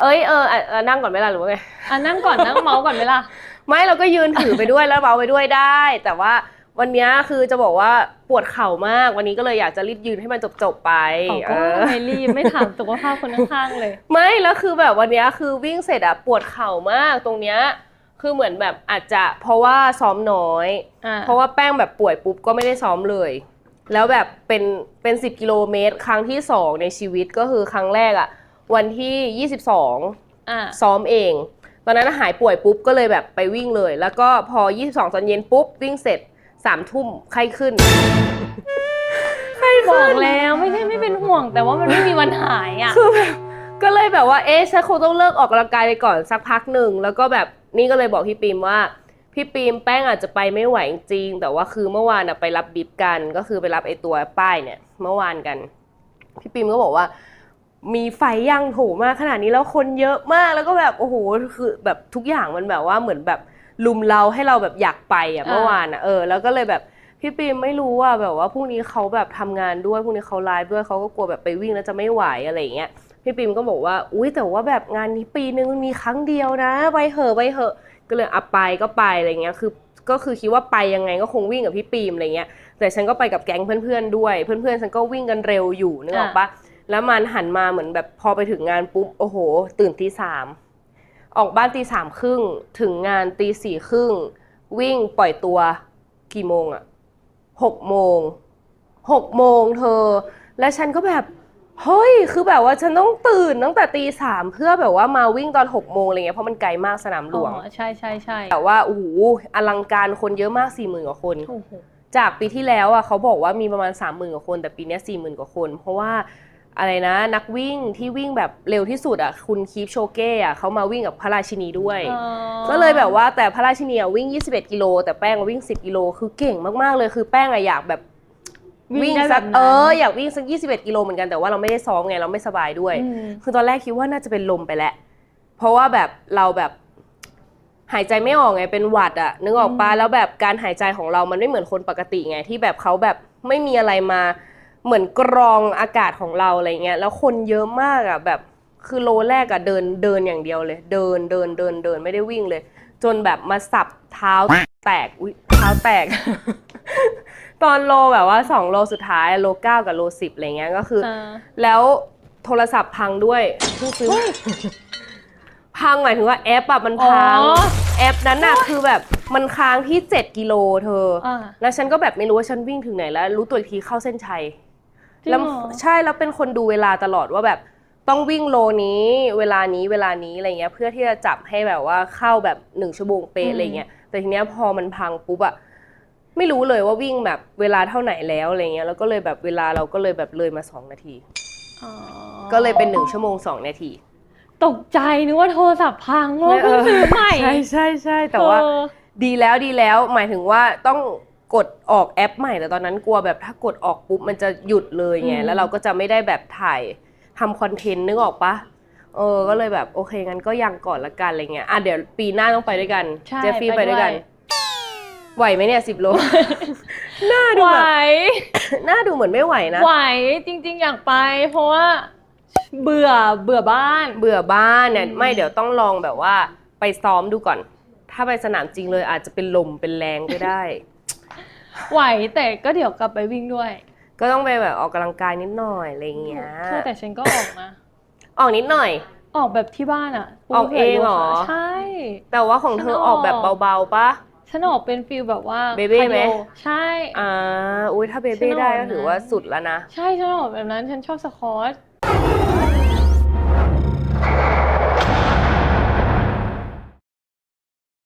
เอ้ยเอออะเออนั่งก่อนไหมล่ะหรือว่าไง อะนั่งก่อนนั่งเมาส์ก่อนไหมล่ะ ไม่เราก็ยืนถือไปด้วยแล้วเบาไปด้วยได้ แต่ว่าวันเนี้ยคือจะบอกว่าปวดเข่ามากวันนี้ก็เลยอยากจะรีบยืนให้มันจบๆไปอ๋อเอก็อ ไม่รีบไม่ถามสุขภาพคนข้างๆเลย ไม่แล้วคือแบบวันเนี้ยคือวิ่งเสร็จอะปวดเข่ามากตรงเนี้ยคือเหมือนแบบอาจจะเพราะว่าซ้อมน้อย อ่าเพราะว่าแป้งแบบป่วยปุ๊บก็ไม่ได้ซ้อมเลย แล้วแบบเป็นเป็นสิบกิโลเมตร ครั้งที่สองในชีวิตก็คือครั้งแรกอะ วันที่ 22 อ่าซ้อมเอง ตอนนั้นหายป่วยปุ๊บก็เลยแบบไปวิ่งเลย แล้วก็พอ 22 ตอนเย็นปุ๊บ วิ่งเสร็จสามทุ่มไข้ขึ้น ไข้บอขึ้น กแล้วไม่ใช่ไม่เป็นห่วง แต่ว่ามันไม่มีวันหายอะ คือแบบก็เลยแบบว่าเอ๊ะฉันคงต้องเลิกออกกำลังกายไปก่อนสักพักหนึ่ง แล้วก็แบบนี่ก็เลยบอกพี่ปิมว่า พี่ปิมแป้งอาจจะไปไม่ไหวจริงๆแต่ว่าคือเมื่อวานอะไปรับบิบกัน ก็คือไปรับไอตัวป้ายเนี่ย เมื่อวานกัน พี่ปิมก็บอกว่า มีไฟยังโถมากขนาดนี้แล้วคนเยอะมากแล้วก็แบบโอ้โหคือแบบทุกอย่างมันแบบว่าเหมือนแบบลุมเราให้เราแบบอยากไปอะอ่าเมื่อวานอะเออแล้วก็เลยแบบพี่ปิมไม่รู้ว่าแบบว่าพรุ่งนี้เขาแบบทำงานด้วยพรุ่งนี้เขาไลฟ์ด้วยเขาก็กลัวแบบไปวิ่งแล้วจะไม่ไหวอะไรอย่างเงี้ยพี่ปิมก็บอกว่า อุ้ยแต่ว่าแบบงานนี้ปีนึงมันมีครั้งเดียวนะไปเหอะไปเหอะ ก็เลยอะไปก็ไปอะไรเงี้ย คือ ก็คือคิดว่าไปยังไงก็คงวิ่งกับพี่ปิมอะไรเงี้ย แต่ฉันก็ไปกับแก๊งเพื่อนๆด้วย เพื่อนๆฉันก็วิ่งกันเร็วอยู่นึกออกปะ แล้วมันหันมาเหมือนแบบพอไปถึงงานปุ๊บโอ้โห ตื่นตีสามออกบ้านตีสามครึ่งถึงงานตีสี่ครึ่งวิ่งปล่อยตัวกี่โมงอะหกโมงหกโมงเธอ และฉันก็แบบเฮ้ยคือแบบว่าฉันต้องตื่นตั้งแต่ตีสามเพื่อแบบว่ามาวิ่งตอนหกโมงอะไรเงี้ยเพราะมันไกลมากสนามหลวงอ๋อใช่ใช่ใช่แต่ว่าโอ้โหอลังการคนเยอะมากสี่หมื่นกว่าคนโอ้โหจากปีที่แล้วอะเขาบอกว่ามีประมาณ3 0,000กว่าคน แต่ปีเนี้สี่หมื่นกว่าคน เพราะว่า อะไรนะนักวิ่งที่วิ่งแบบเร็วที่สุดอะคุณคีฟโชเก้อะเขามาวิ่งกับพระราชินีด้วยอ๋อก็เลยแบบว่าแต่พระราชินีอะวิ่ง 21 กิโล แต่แป้งอะวิ่ง 10 กิโล คือเก่งมากๆเลยคือแป้งอะอยากแบบวิ่วิ่งงได้แบสับกนั้นเอออยากวิ่งสัก 21 กิโลเหมือนกันแต่ว่าเราไม่ได้ซ้อมไงเราไม่สบายด้วยอืมคือตอนแรกคิดว่าน่าจะเป็นลมไปแล้ว เพราะว่าแบบเราแบบหายใจไม่ออกไงเป็นหวัดอะนึกออกปะอืมแล้วแบบการหายใจของเรามันไม่เหมือนคนปกติไงที่แบบเขาแบบไม่มีอะไรมา เหมือนกรองอากาศของเราอะไรเงี้ยแล้วคนเยอะมากอะแบบคือโลแรกอะเดินเดินอย่างเดียวเลย เดินเดินเดินเดินไม่ได้วิ่งเลย จนแบบมาสับเท้าแตกอุ้ยเท้าแตก ตอนโลแบบว่าสองโลสุดท้ายโลเก้ากับโลสิบอะไรเงี้ยก็คืออ่าแล้วโทรศัพท์พังด้วยเพิ่งซื้อพังหมายถึงว่าแอปอะมันพัง อ๋อ แอปนั้นน่ะคือแบบมันค้างที่ 7 กิโลเธอออ่าแล้วฉันก็แบบไม่รู้ว่าฉันวิ่งถึงไหนแล้ว รู้ตัวอีกทีเข้าเส้นชัยจริง แล้วเหรอใช่แล้วเป็นคนดูเวลาตลอดว่าแบบต้องวิ่งโลนี้ เวลานี้เวลานี้อะไรเงี้ย เพื่อที่จะจับให้แบบว่าเข้าแบบหนึ่งชั่วโมงเป๊ะอะไรเงี้ยแต่ทีเนี้ยพอมันพังปุ๊บอะไม่รู้เลยว่าวิ่งแบบเวลาเท่าไหนแล้วอะไรเงี้ยแล้วก็เลยแบบเวลาเราก็เลยแบบเลยมาสองนาทีอ๋อก็เลยเป็นหนึ่งชั่วโมงสองนาที ตกใจนึกว่าโทรศัพท์พังเพราะว่าเพิ่งซื้อใหม่ ใช่ใช่ใช่แต่ว่าเออดีแล้วดีแล้วหมายถึงว่าต้อง กดออกแอปใหม่แต่ตอนนั้นกลัวแบบถ้ากดออกปุ๊บมันจะหยุดเลยไงอืมแล้วเราก็จะไม่ได้แบบถ่ายทำคอนเทนต์นึกออกปะเออก็เลยแบบโอเคงั้นก็ยังก่อนละกันอะไรเงี้ยอะเดี๋ยวปีหน้าต้องไปด้วยกัน ใช่เจฟฟี่ไปด้วยกันไปด้วยไหวไหมเนี่ยสิบโล หน้าดูไหว แบบ หน้าดูเหมือนไม่ไหวนะ ไหวจริง ๆ อยากไป เพราะว่าเบื่อเบื่อบ้าน เบื่อบ้านเนี่ยอืมไม่เดี๋ยวต้องลองแบบว่าไปซ้อมดูก่อน ถ้าไปสนามจริงเลยอาจจะเป็นลมเป็นแรงก็ได้ ไหวแต่ก็เดี๋ยวกลับไปวิ่งด้วยก็ต้องไปแบบออกกำลังกายนิดหน่อยอะไรเงี้ยเธอแต่ฉันก็ออกนะออกนิดหน่อย ออกแบบที่บ้านอะออกเองเหรอใช่ แต่ว่าของเธอออกแบบเบาๆปะฉันออกเป็นฟิลแบบว่าเบเบ้ไหมคาร์ดิโอใช่อ่าอุ้ยถ้าเบฉัเบ้นออกได้ก็นะถือว่าสุดแล้วนะ ใช่ฉันออกแบบนั้นฉันชอบสควอต